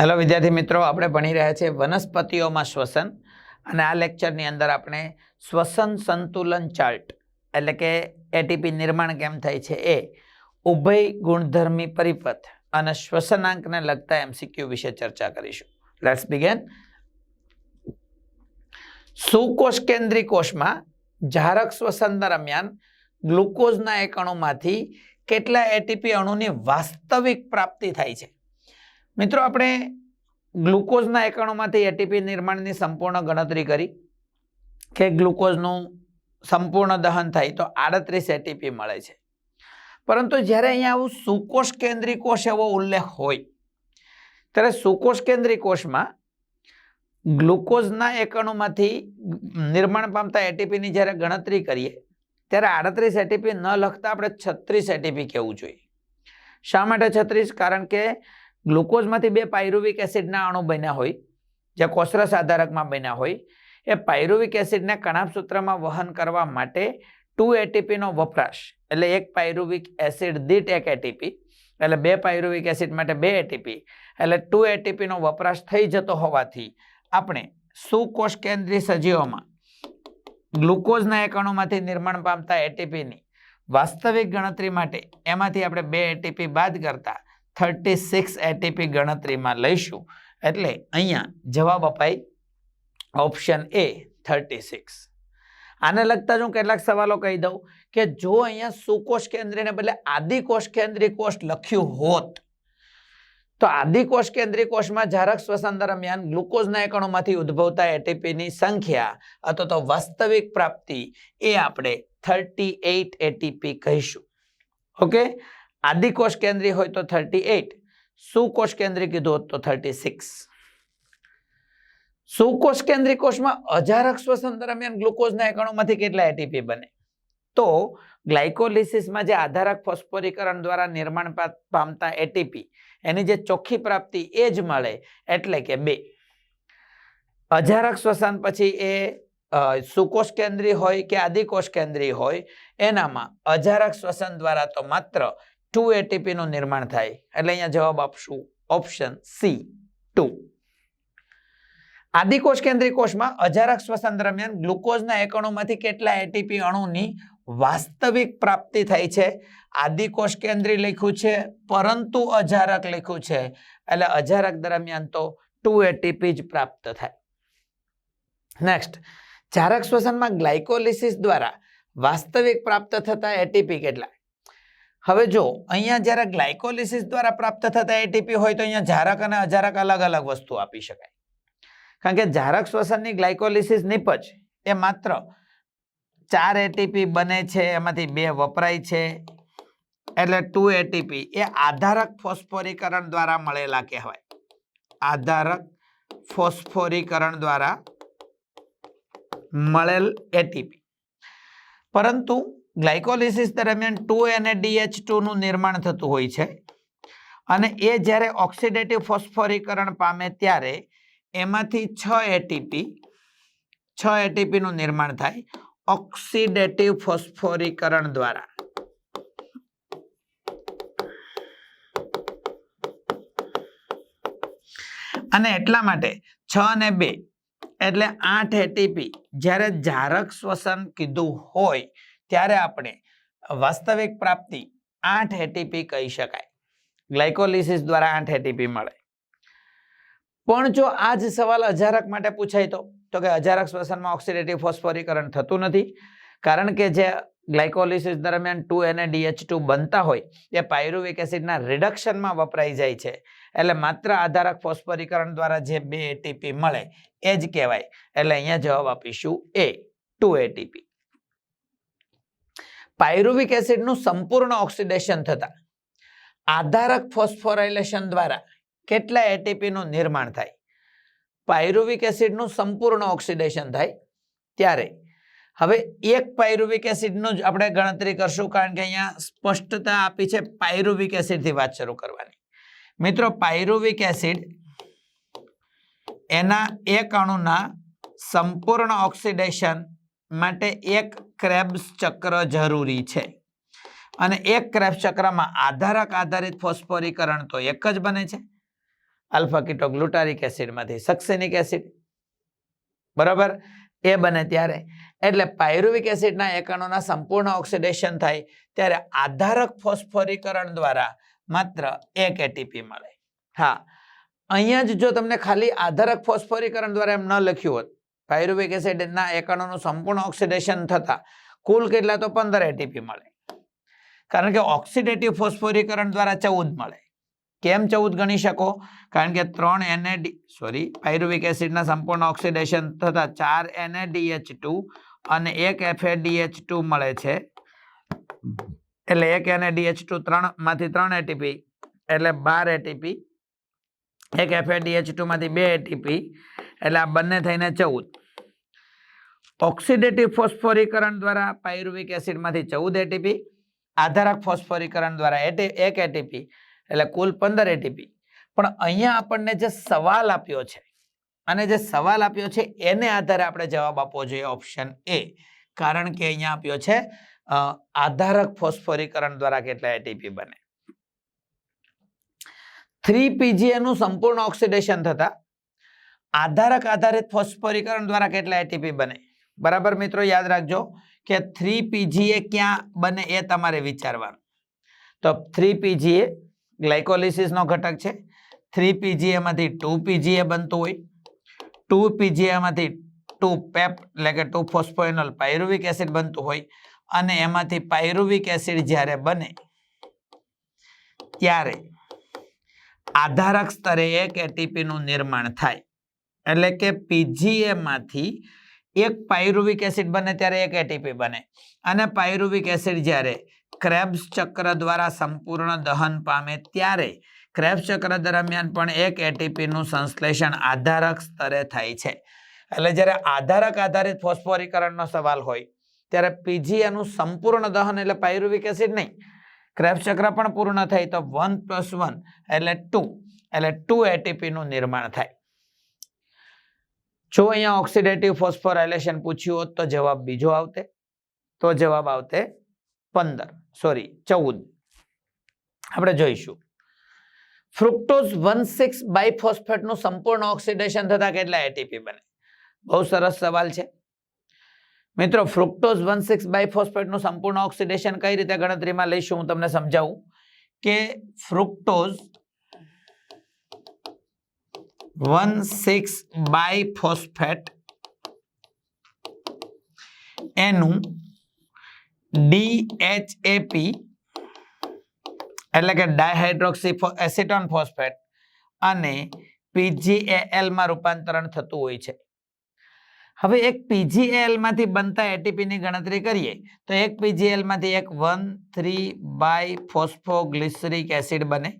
Hello વિદ્યાર્થી મિત્રો, આપણે ભણી રહ્યા છીએ વનસ્પતિઓમાં શ્વસન અને આ લેક્ચરની અંદર આપણે શ્વસન સંતુલન ચાર્ટ એટલે કે એટીપી નિર્માણ કેમ થાય છે? એ, ઉભય ગુણધર્મી પરિપથ અને શ્વસનાંકને લગતા એમસીક્યુ વિશે ચર્ચા કરીશું. લેટ્સ બિગેન સુકોષ કેન્દ્રી કોષમાં જારક શ્વસન દરમિયાન ગ્લુકોઝના એક અણુમાંથી કેટલા એટીપી અણુની વાસ્તવિક પ્રાપ્તિ થાય છે? મિત્રો, આપણે ગ્લુકોઝના એકણોમાંથી એટીપી નિર્માણની સંપૂર્ણ ગણતરી કરી કે ગ્લુકોઝનું સંપૂર્ણ દહન થાય તો આડત્રીસ એટીપી મળે છે. પરંતુ જ્યારે અહીંયા આવું સુકોષ કેન્દ્રી કોષ એવો ઉલ્લેખ હોય, ત્યારે સુકોષ કેન્દ્રી કોષમાં ગ્લુકોઝના એકણોમાંથી નિર્માણ પામતા એટીપીની જ્યારે ગણતરી કરીએ, ત્યારે આડત્રીસ એટીપી ન લખતા આપણે છત્રીસ એટીપી કહેવું જોઈએ. શા માટે છત્રીસ? કારણ કે ગ્લુકોઝમાંથી બે પાયરુવિક એસિડના અણુ બન્યા હોય જે કોસરસ આધારકમાં બન્યા હોય, એ પાયરુવિક એસિડને કણાભસૂત્રમાં વહન કરવા માટે ટુ એટીપીનો વપરાશ, એટલે એક પાયરુવિક એસિડ દીઠ એક એટીપી, એટલે બે પાયરુવિક એસિડ માટે બે એટીપી, એટલે ટુ એટીપીનો વપરાશ થઈ જતો હોવાથી આપણે સુકોષ કેન્દ્રી સજીવોમાં ગ્લુકોઝના એક અણુમાંથી નિર્માણ પામતા એટીપીની વાસ્તવિક ગણતરી માટે એમાંથી આપણે બે એટીપી બાદ કરતા થર્ટી સિક્સ એટીપી ગણતરીમાં લઈશું. એટલે અહીંયા જવાબ અપાય ઓપ્શન એ થર્ટી સિક્સ. આને લગતા જ હું કેટલાક સવાલો કહી દઉં કે જો અહીંયા સુકોષ કેન્દ્રીને બદલે આદિકોષ કેન્દ્રી કોષ લખ્યું હોત, તો આદિકોષ કેન્દ્રી કોષમાં જારક શ્વસન દરમિયાન ગ્લુકોઝના એકણોમાંથી ઉદ્ભવતા એટીપીની સંખ્યા અથવા તો વાસ્તવિક પ્રાપ્તિ એ આપણે થર્ટી એટીપી કહીશું. ઓકે? આદિકોષ કેન્દ્રી હોય તો થર્ટી એઇટ સુકોષ કેન્દ્રી કીધું હોત તો થર્ટી સિક્સ સુકોષ કેન્દ્રી કોષમાં અજારક શ્વસન દરમિયાન ગ્લુકોઝના એકણોમાંથી કેટલા એટીપી બને? તો ગ્લાયકોલિસિસમાં જે આધારક ફોસ્ફોરીકરણ દ્વારા નિર્માણ પામતા એટીપી એની જે ચોખ્ખી પ્રાપ્તિ એ જ મળે એટલે કે બે. અજારક શ્વસન પછી એ સુકોષ કેન્દ્રી હોય કે આદિકોષ કેન્દ્રી હોય, એનામાં અજારક શ્વસન દ્વારા તો માત્ર ટુ એટીપીનું નિર્માણ થાય. એટલે અહીંયા જવાબ આપશું ઓપ્શન સી ટુ આદિકોષ કેન્દ્રી કોષમાં અજારક શ્વસન દરમિયાન ગ્લુકોઝના એકણોમાંથી કેટલા એટીપી અણુની વાસ્તવિક પ્રાપ્તિ થાય છે? આદિકોષ કેન્દ્રી લખ્યું છે, પરંતુ અજારક લખ્યું છે. એટલે અજારક દરમિયાન તો ટુ એટીપી જ પ્રાપ્ત થાય. નેક્સ્ટ જારક શ્વસનમાં ગ્લાયકોલિસિસ દ્વારા વાસ્તવિક પ્રાપ્ત થતા એટીપી કેટલા? હવે જો, અહીંયા જ્યારે ગ્લાયકોલિસિસ દ્વારા પ્રાપ્ત થતા એટીપી હોય તો અહીંયા જારક અને અજારક અલગ અલગ વસ્તુ આપી શકાય. કારણ કે જારક શ્વસનની ગ્લાયકોલિસિસ નિપજ, એ માત્ર ચાર એટીપી બને છે, એમાંથી બે વપરાય છે. એટલે ટુ એટીપી એ આધારક ફોસ્ફોરીકરણ દ્વારા મળેલા કહેવાય. આધારક ફોસ્ફોરીકરણ દ્વારા મળેલ એટીપી પરંતુ ગ્લાયકોલિસિસ દરમિયાન ટુ અને ડીએચ ટુનું નિર્માણ થતું હોય છે. અને એ જ્યારે ઓક્સિડેટિવ ફોસ્ફોરીકરણ પામે ત્યારે એમાંથી છ એટીપી, છ એટીપીનું નિર્માણ થાય ઓક્સિડેટિવ ફોસ્ફોરીકરણ દ્વારા. અને એટલા માટે છ અને બે એટલે આઠ એટીપી જ્યારે જારક શ્વસન કીધું હોય ત્યારે આપણે વાસ્તવિક પ્રાપ્તિ આઠ એટીપી કહી શકાય. ગ્લાયકોલિસિસ દ્વારા આઠ એટીપી મળે. પણ જો આ જ સવાલ અજારક માટે પૂછાય તો તો કે અજારક શ્વસનમાં ઓક્સિડેટિવ ફોસ્ફોરીકરણ થતું નથી, કારણ કે જે ગ્લાયકોલિસિસ દરમિયાન ટુ એને ડીએચ ટુ બનતા હોય, એ પાયરુવિક એસિડના રિડક્શનમાં વપરાઈ જાય છે. એટલે માત્ર આધારક ફોસ્ફરીકરણ દ્વારા જે બે એટીપી મળે, એ જ કહેવાય. એટલે અહીંયા જવાબ આપીશું એ ટુ એટીપી પાયરુવિક એસિડનું સંપૂર્ણ ઓક્સિડેશન થતા આધારક ફોસ્ફોરાઇલેશન દ્વારા કેટલા એટીપીનું નિર્માણ થાય? પાયરુવિક એસિડનું સંપૂર્ણ ઓક્સિડેશન થાય ત્યારે. હવે એક પાયરુવિક એસિડનું જ આપણે ગણતરી કરશું કારણ કે અહીંયા સ્પષ્ટતા આપી છે પાયરુવિક એસિડથી વાત શરૂ કરવાની. મિત્રો, પાયરુવિક એસિડ એના એક અણુના સંપૂર્ણ ઓક્સિડેશન માટે એક ક્રેબ્સ ચક્ર જરૂરી છે. અને એક ક્રેબ્સ ચક્રમાં આધારક આધારિત ફોસ્ફોરીકરણ તો એક જ બને છે. આલ્ફા કીટો ગ્લુટારિક એસિડમાંથી સક્સેનિક એસિડ. બરાબર? એ બને ત્યારે. એટલે પાયરુવિક એસિડના એકણોના સંપૂર્ણ ઓક્સિડેશન થાય ત્યારે આધારક ફોસ્ફોરીકરણ દ્વારા માત્ર એક એટીપી મળે. હા. અહીંયા જ જો તમને ખાલી આધારક ફોસ્ફોરીકરણ દ્વારા એમ ન લખ્યું હોત પાયરુવિક એસિડના એકણોનું સંપૂર્ણ ઓક્સિડેશન થતાં કુલ કેટલા તો પંદર એટીપી મળે. કારણ કે ઓક્સિડેટિવ ફોસ્ફોરીકરણ દ્વારા ચૌદ મળે. કેમ ચૌદ ગણી શકો? કારણ કે ત્રણ એનએડી સોરી પાયરુવિક એસિડના સંપૂર્ણ ઓક્સિડેશન થતાં ચાર એનએડીએચ ટુ અને એક એફએડીએચ ટુ મળે છે. એટલે એક એનએડીએચ ટુ ત્રણમાંથી ત્રણ એટીપી એટલે બાર એટીપી એક એફએડીએચ ટુ માંથી બે એટીપી એટલે આ બંને થઈને ચૌદ. ઓક્સિડેટિવ ફોસ્ફોરીકરણ દ્વારા પાયરુવિક એસિડમાંથી ચૌદ એટીપી આધારક ફોસ્ફોરીકરણ દ્વારા એક એટીપી એટલે કુલ પંદર એટીપી પણ અહીંયા આપણને જે સવાલ આપ્યો છે, અને જે સવાલ આપ્યો છે, એને આધારે આપણે જવાબ આપવો જોઈએ ઓપ્શન એ કારણ કે અહીંયા આપ્યો છે આધારક ફોસ્ફોરીકરણ દ્વારા કેટલા એટીપી બને. થ્રી પીજીએનું સંપૂર્ણ ઓક્સિડેશન થતા આધારક આધારિત ફોસ્ફોરીકરણ દ્વારા કેટલા એટીપી બને? બરાબર મિત્રો, યાદ રાખજો કે થ્રી પીજીએ ક્યાં બને એ તમારે વિચારવાનું. તો થ્રી પીજીએ ગ્લાયકોલિસિસનો ઘટક છે. થ્રી પીજીએમાંથી ટુ પીજીએ બનતું હોય. ટુ પીજીએમાંથી ટુ પેપ એટલે કે ટુ ફોસ્ફોઇનોલ પાયરુવિક એસિડ બનતું હોય અને એમાંથી પાયરુવિક એસિડ જ્યારે બને, ત્યારે આધારક સ્તરે એક એટીપીનું નિર્માણ થાય. એટલે કે પીજીએમાંથી માંથી એક પાયરુવિક એસિડ બને ત્યારે એક એટીપી બને. અને પાયરુવિક એસિડ જ્યારે ક્રેબ્સ ચક્ર દ્વારા સંપૂર્ણ દહન પામે ત્યારે ક્રેબ્સ ચક્ર દરમિયાન પણ એક એટીપીનું સંશ્લેષણ આધારક સ્તરે થાય છે. એટલે જ્યારે આધારક આધારિત ફોસ્ફોરીકરણનો સવાલ હોય, ત્યારે પીજીએનું સંપૂર્ણ દહન એટલે પાયરુવિક એસિડ નહીં. ક્રેબ્સ ચક્ર પણ પૂર્ણ થાય તો વન પ્લસ વન એટલે ટુ એટલે ટુ એટીપીનું નિર્માણ થાય. જો અહીંયા ઓક્સિડેટિવ ફોસ્ફોરાઇલેશન પૂછ્યું હોત તો જવાબ બીજો આવતે, તો જવાબ આવતે પંદર, સોરી, ચૌદ. આપણે જોઈશું. ફ્રુક્ટોઝ વન સિક્સ બાયફોસ્ફેટનું સંપૂર્ણ ઓક્સિડેશન થતા કેટલા એટીપી બને? બહુ સરસ સવાલ છે. મિત્રો ફ્રુક્ટોઝ વન સિક્સ બાયફોસ્ફેટનું સંપૂર્ણ ઓક્સિડેશન કઈ રીતે ગણતરીમાં લઈશું હું તમને સમજાવું કે ફ્રુક્ટોઝ વન સિક્સ બાયફોસ્ફેટ એનું ડીએચએપી એટલે કે ડાયહાઇડ્રોક્સી એસિટોન ફોસ્ફેટ અને પીજીએએલમાં રૂપાંતરણ થતું હોય છે. હવે એક PGAL માંથી બનતા એટીપીની ગણતરી કરીએ, તો એક PGAL માંથી એક one three bi phosphoglyceric acid બને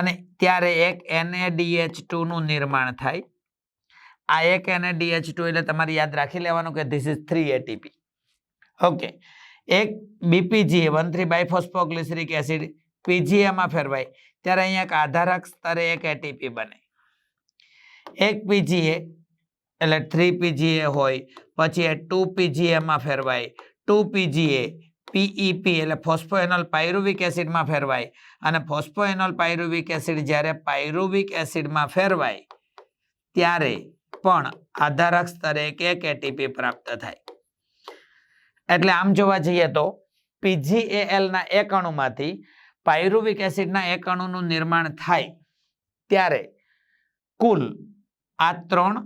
અને ત્યારે એક NaDH2 નું નિર્માણ થાય. આ એક NaDH2 એટલે તમારે યાદ રાખી લેવાનું કે this is three ATP okay એક BPGA one three bisphosphoglyceric acid પીજીએમાં ફેરવાય. ત્યારે અહીંયા એક આધારક સ્તરે એક એટીપી બને. એક પીજીએ એટલે થ્રી પીજીએ હોય, પછી એ ટુ પીજીએમાં ફેરવાય. ટુ પીજીએ પીઈપી એટલે ફોસ્ફોએનોલ પાયરુવિક એસિડમાં ફેરવાય. અને ફોસ્ફોએનોલ પાયરુવિક એસિડ જ્યારે પાયરુવિક એસિડમાં ફેરવાય, ત્યારે પણ આધારક સ્તરે એક કેટીપી પ્રાપ્ત થાય. એટલે આમ જોવા જઈએ તો PGAL ના એક અણુમાંથી પાયરુવિક એસિડના એક અણુનું નિર્માણ થાય, ત્યારે કુલ આ ત્રણ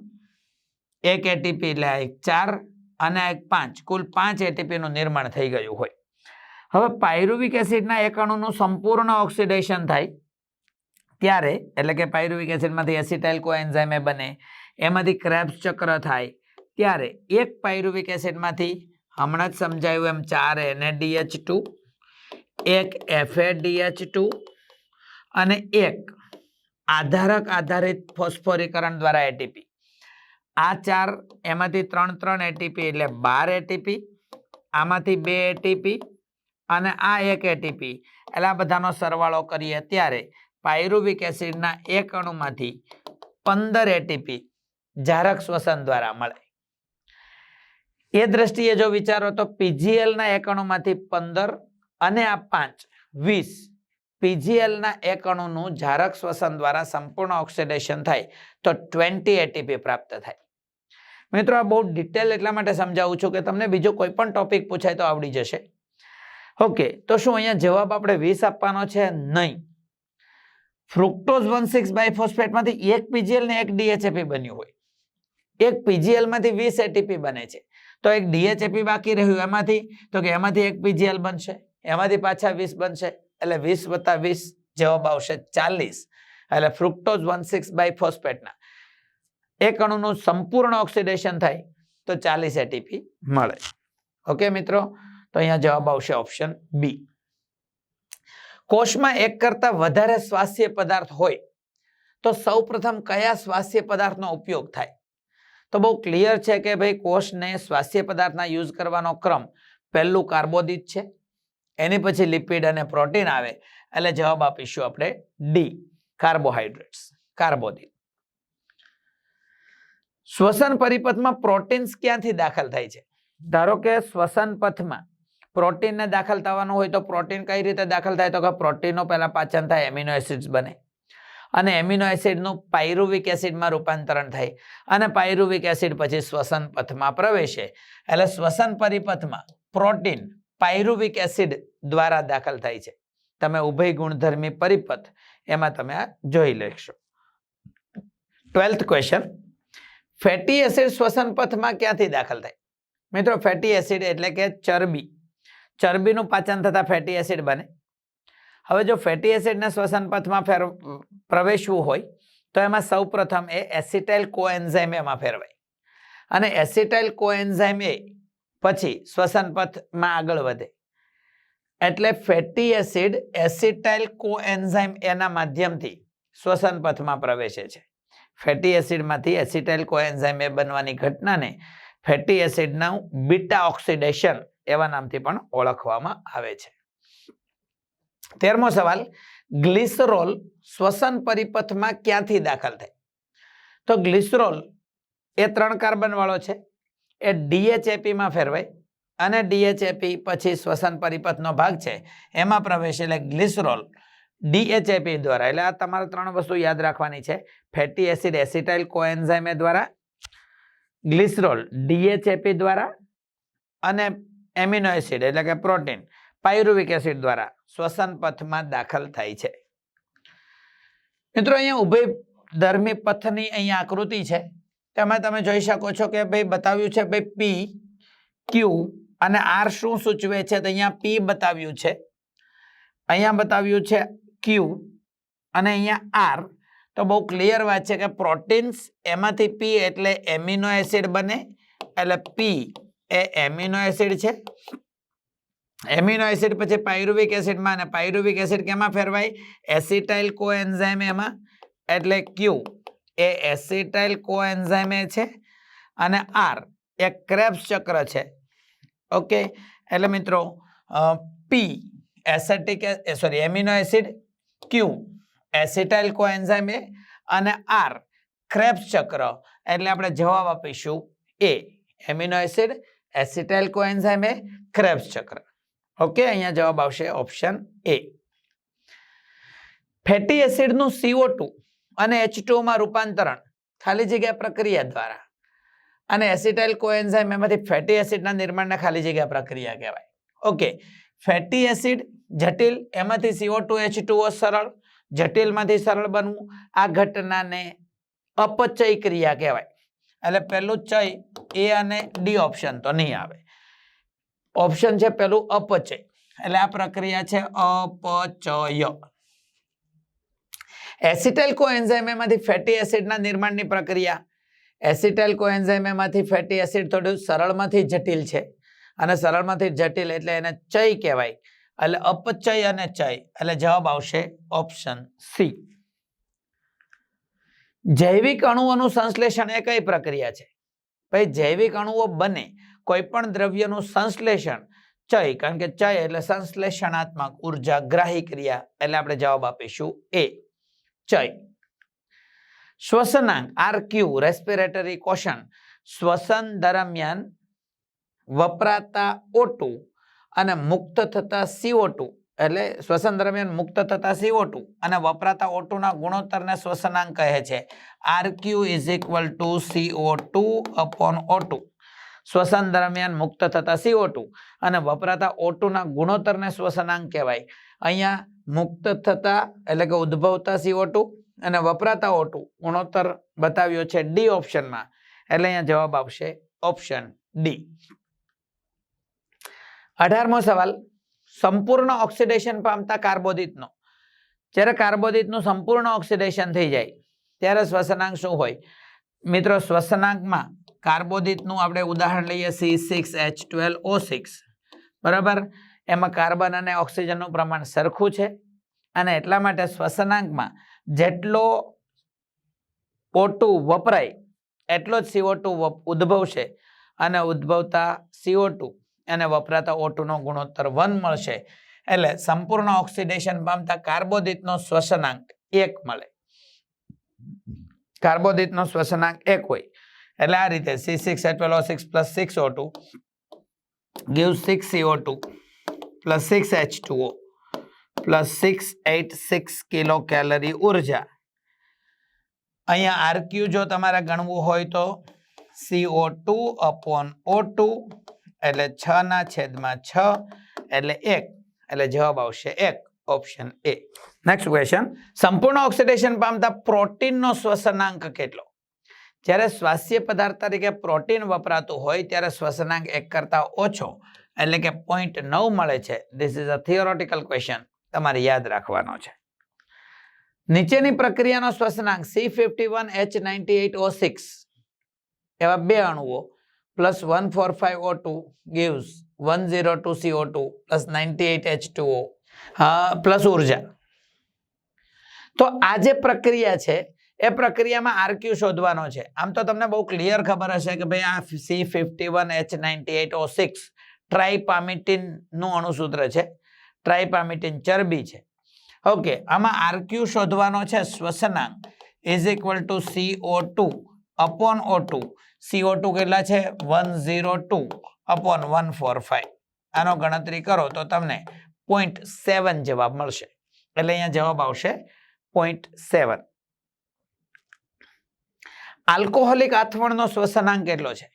એક એટીપી એટલે આ એક ચાર અને એક પાંચ. કુલ પાંચ એટીપીનું નિર્માણ થઈ ગયું હોય. હવે પાયરુવિક એસિડના એક અણુનું સંપૂર્ણ ઓક્સિડેશન થાય ત્યારે, એટલે કે પાયરુવિક એસિડમાંથી એસિટાઇલ કોએન્ઝાઇમ બને, એમાંથી ક્રેબ્સ ચક્ર થાય ત્યારે એક પાયરુવિક એસિડમાંથી, હમણાં જ સમજાયું એમ ચાર NaDH ટુ, એક FADH ટુ અને એક આધારક આધારિત ફોસ્ફોરીકરણ દ્વારા એટીપી આ ચાર એમાંથી ત્રણ ત્રણ એટીપી એટલે બાર એટીપી આમાંથી બે એટીપી અને આ એક એટીપી એટલે આ બધાનો સરવાળો કરીએ ત્યારે પાયરુવિક એસિડના એક અણુમાંથી પંદર એટીપી જારક શ્વસન દ્વારા મળે. એ દ્રષ્ટિએ જો વિચારો તો પીજીએલના એક અણુમાંથી પંદર અને આ પાંચ, વીસ પીજીએલના એક અણુનું જારક શ્વસન દ્વારા સંપૂર્ણ ઓક્સિડેશન થાય તો ટ્વેન્ટી એટીપી પ્રાપ્ત થાય. મિત્રો, આ બહુ ડિટેલ એટલા માટે સમજાવું છું કે તમને બીજો કોઈ પણ ટોપિક પૂછાય તો આવડી જશે. ઓકે તો શું અહીંયા જવાબ આપણે વીસ આપવાનો છે? નહીં. ફ્રુક્ટોઝ વન સિક્સ બાયફોસ્ફેટમાંથી એક પીજીએલ ને એક ડીએચએપી બન્યું હોય. એક પીજીએલમાંથી વીસ એટીપી બને છે. તો એક ડીએચએપી બાકી રહ્યું એમાંથી? તો કે એમાંથી એક પીજીએલ બનશે. એમાંથી પાછા વીસ બનશે. એટલે વીસ વત્તા વીસ જવાબ આવશે ચાલીસ. એટલે ફ્રુક્ટોઝ વન સિક્સ બાયફોસ્ફેટના એક અણુનું સંપૂર્ણ ઓક્સિડેશન થાય તો ચાલીસ એટીપી મળે. ઓકે મિત્રો? તો અહીંયા જવાબ આવશે ઓપ્શન બી કોષમાં એક કરતા વધારે સ્વાસ્થ્ય પદાર્થ હોય તો સૌપ્રથમ કયા સ્વાસ્થ્ય પદાર્થનો ઉપયોગ થાય? તો બહુ ક્લિયર છે કે ભાઈ કોષને સ્વાસ્થ્ય પદાર્થના યુઝ કરવાનો ક્રમ પહેલું કાર્બોદિત છે, એની પછી લિપિડ અને પ્રોટીન આવે, એટલે જવાબ આપીશું આપણે ડી કાર્બોહાઈડ્રેટ્સ કાર્બોદિત. શ્વસન પરિપથમાં પ્રોટીન્સ ક્યાંથી દાખલ થાય છે? ધારો કે શ્વસન પથમાં પ્રોટીનને દાખલ થવાનું હોય તો પ્રોટીન કઈ રીતે દાખલ થાય? તો કે પ્રોટીનનો પહેલાં પાચન થાય, એમિનો એસિડ્સ બને. અને એમિનો એસિડનું પાયરુવિક એસિડમાં રૂપાંતરણ થાય અને પાયરુવિક એસિડ પછી શ્વસન પથમાં પ્રવેશે. એટલે શ્વસન પરિપથમાં પ્રોટીન પાયરુવિક એસિડ દ્વારા દાખલ થાય છે. તમે ઉભય ગુણધર્મી પરિપથ એમાં તમે આ જોઈ લેશો. Twelfth question. ફેટી એસિડ શ્વસન પથમાં ક્યાંથી દાખલ થાય? મિત્રો, ફેટી એસિડ એટલે કે ચરબી. ચરબીનું પાચન થતાં ફેટી એસિડ બને. હવે જો ફેટી એસિડના શ્વસન પથમાં ફેર, પ્રવેશવું હોય, તો એમાં સૌપ્રથમ એ એસિટાઇલ કોએન્ઝાઇમ એમાં ફેરવાય. અને એસિટાઇલ કોએન્ઝાઇમ એ પછી શ્વસન પથમાં આગળ વધે. એટલે ફેટી એસિડ એસિટાઇલ કોએન્ઝાઇમ એના માધ્યમથી શ્વસન પથમાં પ્રવેશે છે. ફેટી એસિડમાંથી એસિટાઇલ કોએન્ઝાઇમ એ બનવાની ઘટનાને ફેટી એસિડનું બીટા ઓક્સિડેશન એવા નામથી પણ ઓળખવામાં આવે છે. તેરમો સવાલ, ગ્લિસરોલ શ્વસન પરિપથમાં ક્યાંથી દાખલ થાય? તો ગ્લિસરોલ એ ત્રણ કાર્બનવાળો છે. એ ડીએચએપીમાં ફેરવાય અને ડીએચએપી પછી શ્વસન પરિપથનો ભાગ છે. એમાં પ્રવેશ એટલે ગ્લિસરોલ DHAP દ્વારા. એટલે આ તમારે ત્રણ વસ્તુ યાદ રાખવાની છે. ફેટી એસિડ એસિટાઇલ કોએન્ઝાઇમ દ્વારા ગ્લિસરોલ ડીએચએપી દ્વારા અને એમિનો એસિડ એટલે કે પ્રોટીન પાયરુવિક એસિડ દ્વારા શ્વસન પથમાં દાખલ થાય છે. મિત્રો, અહીંયા ઉભય ધર્મી પથની અહીંયા આકૃતિ છે. તેમાં તમે જોઈ શકો છો કે ભાઈ બતાવ્યું છે ભાઈ પી ક્યુ અને આર શું સૂચવે છે? તો અહીંયા પી બતાવ્યું છે. અહીંયા બતાવ્યું છે ક્યુ અને અહીંયા આર તો બહુ ક્લિયર વાત છે કે પ્રોટીન્સ એમાંથી પી એટલે એમિનો એસિડ બને, એટલે પી એ એમિનો એસિડ છે. એમિનો એસિડ પછી પાયરુવિક એસિડમાં અને પાયરુવિક એસિડ કેમાં ફેરવાય? એસિટાઇલ કોએન્ઝાઇમ એમાં. એટલે ક્યુ એ એસિટાઇલ કોએન્ઝાઇમ એ છે. અને આર એ ક્રેબ્સ ચક્ર છે. ઓકે એટલે મિત્રો P acetic sorry amino acid Q? Acetyl coenzyme A અને આર, ક્રેબ્સ ચક્ર. એટલે આપણે જવાબ આપીશું A, amino acid, acetyl coenzyme A, Krebs ચક્ર. ઓકે, અહીંયા જવાબ આવશે ઓપ્શન એ. ફેટી એસિડનું સીઓ ટુ અને H2O માં રૂપાંતરણ ખાલી જગ્યા પ્રક્રિયા દ્વારા. અને એસિટાઇલ કોએન્ઝાઇમ એમાંથી ફેટી એસિડના નિર્માણને ખાલી જગ્યા પ્રક્રિયા કહેવાય. ઓકે ફેટી એસિડ જટિલ, એમાંથી CO2 H2O સરળ, જટિલમાંથી સરળ બનવું, આ ઘટનાને અપચય ક્રિયા કહેવાય. એટલે પહેલું ચય, એ અને ડી ઓપ્શન તો નહીં આવે. ઓપ્શન છે પેલું અપચય. એટલે આ પ્રક્રિયા છે અપચય. એસિટાઇલ કોએન્ઝાઇમ એમાંથી ફેટી એસિડના નિર્માણની પ્રક્રિયા. એસિટાઇલ કોએન્ઝાઇમ એમાંથી ફેટી એસિડ થોડું સરળમાંથી જટિલ છે. અને સરળમાંથી જટિલ એટલે એને ચય કહેવાય. એટલે અપચય અને ચય. એટલે જવાબ આવશે ઓપ્શન સી. જૈવિક અણુઓનું સંશ્લેષણ એ કઈ પ્રક્રિયા છે? ભાઈ, જૈવિક અણુઓ બને કોઈ પણ દ્રવ્યનું સંશ્લેષણ, ચય. કારણ કે ચય એટલે સંશ્લેષણાત્મક ઊર્જા ગ્રાહી ક્રિયા. એટલે આપણે જવાબ આપીશું એ. ચય. શ્વસનાંક, આર ક્યુ રેસ્પિરેટરી કોશન શ્વસન દરમિયાન વપરાતા ઓટુ અને મુક્ત થતા CO2 એટલે શ્વસન દરમિયાન મુક્ત થતા સીઓ ટુ અને વપરાતા ઓટુના ગુણોત્તરને શ્વસનાંક કહે છે. RQ is equal to CO two upon O two શ્વસન દરમિયાન મુક્ત થતા સીઓ ટુ અને વપરાતા O2 ના ગુણોત્તરને શ્વસનાંક કહેવાય. અહીંયા મુક્ત થતા એટલે કે ઉદ્ભવતા સીઓ ટુ અને વપરાતા O2 ગુણોત્તર બતાવ્યો છે ડી ઓપ્શનમાં એટલે અહીંયા જવાબ આવશે ઓપ્શન ડી અઢારમો સવાલ, સંપૂર્ણ ઓક્સિડેશન પામતા કાર્બોદિતનો. જ્યારે કાર્બોદિતનું સંપૂર્ણ ઓક્સિડેશન થઈ જાય, ત્યારે શ્વસનાંક શું હોય? મિત્રો, શ્વસનાંકમાં કાર્બોદિતનું આપણે ઉદાહરણ લઈએ C six H twelve O six બરાબર? એમાં કાર્બન અને ઓક્સિજનનું પ્રમાણ સરખું છે. અને એટલા માટે શ્વસનાંકમાં જેટલો ઓટુ વપરાય, એટલો જ સીઓ ટુ ઉદ્ભવશે. અને ઉદ્ભવતા સીઓ અને વપરાતા ઓટુનો ગુણોત્તર વન મળશે. એટલે સંપૂર્ણ ઓક્સિડેશન પામતા કાર્બોદિતનો શ્વસનાંક એક મળે. કાર્બોદિતનો શ્વસનાંક એક હોય. એટલે આ રીતે C six H twelve six plus six O two give six CO two plus six H two plus six eight six kilo calorie ઊર્જા. અહીંયા આરક્યુ જો તમારે ગણવું હોય તો CO two upon O two એટલે છ ના છેદમાં છ એટલે એક. એટલે જવાબ આવશે એક ઓપ્શન એ નેક્સ્ટ ક્વેશ્ચન સંપૂર્ણ ઓક્સિડેશન પામતા પ્રોટીનનો શ્વસનાંક કેટલો? જ્યારે સ્વાસ્થ્ય પદાર્થ તરીકે પ્રોટીન વપરાતું હોય, ત્યારે શ્વસનાંક એક કરતાં ઓછો એટલે કે પોઈન્ટ નવ મળે છે. This is a theoretical question તમારે યાદ રાખવાનો છે. નીચેની પ્રક્રિયાનો શ્વસનાંક C fifty one H ninety eight O six એવા બે અણુઓ two CO two plus ninety eight H two plus ઊર્જા. તો આ જે પ્રક્રિયા છે, એ પ્રક્રિયામાં આરક્યુ શોધવાનો છે. આમ તો તમને બહુ ક્લિયર ખબર હશે કે ભાઈ આ C fifty one H ninety eight O six ટ્રાઇપામિટીનનું અણુસૂત્ર છે. ટ્રાઇપામિટીન ચરબી છે. ઓકે, આમાં આરક્યુ શોધવાનો છે. શ્વસનાંક is equal to C O two upon O two CO કેટલા છે? વન ઝીરો ટુ આનો ગણતરી કરો તો તમને પોઈન્ટ સેવન જવાબ મળશે. એટલે અહીંયા જવાબ આવશે પોઈન્ટ સેવન આલ્કોહોલિક આથવણનો શ્વસનાંક કેટલો છે?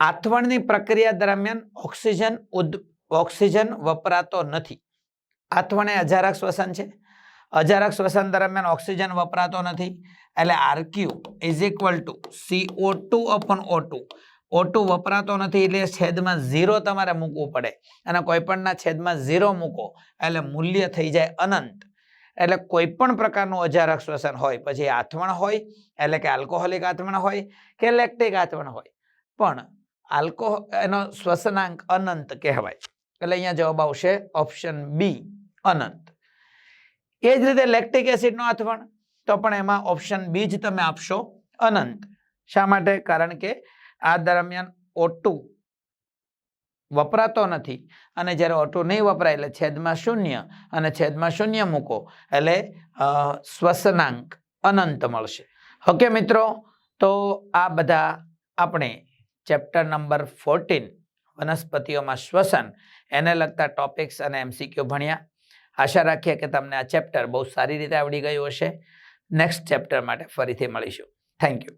આથવણની પ્રક્રિયા દરમિયાન ઓક્સિજન ઓક્સિજન વપરાતો નથી. આથવણ એ અજારક શ્વસન છે. અજારક શ્વસન દરમિયાન ઓક્સિજન વપરાતો નથી. એટલે RQ is equal to CO two upon O two O two વપરાતો નથી એટલે છેદમાં ઝીરો તમારે મૂકવું પડે. અને કોઈ પણના છેદમાં ઝીરો મૂકો એટલે મૂલ્ય થઈ જાય અનંત. એટલે કોઈ પણ પ્રકારનું અજારક શ્વસન હોય, પછી આથવણ હોય, એટલે કે આલ્કોહોલિક આથવણ હોય કે લેક્ટિક આથવણ હોય. પણ આલ્કોહ એનો શ્વસનાંક અનંત કહેવાય. એટલે અહીંયા જવાબ આવશે ઓપ્શન બી અનંત. એ જ રીતે લેક્ટિક એસિડનો આથવણ. તો પણ એમાં ઓપ્શન બી જ તમે આપશો અનંત. શા માટે? કારણ કે આ દરમિયાન ઓટુ વપરાતો નથી. અને જ્યારે ઓટુ નહીં વપરાય એટલે છેદમાં શૂન્ય અને છેદમાં શૂન્ય મૂકો એટલે શ્વસનાંક અનંત મળશે. ઓકે મિત્રો, તો આ બધા આપણે ચેપ્ટર નંબર ફોર્ટીન વનસ્પતિઓમાં શ્વસન, એને લગતા ટોપિક્સ અને એમસીક્યુ ભણ્યા. આશા રાખીએ કે તમને આ ચેપ્ટર બહુ સારી રીતે આવડી ગયું હશે. નેક્સ્ટ ચેપ્ટર માટે ફરીથી મળીશું. Thank you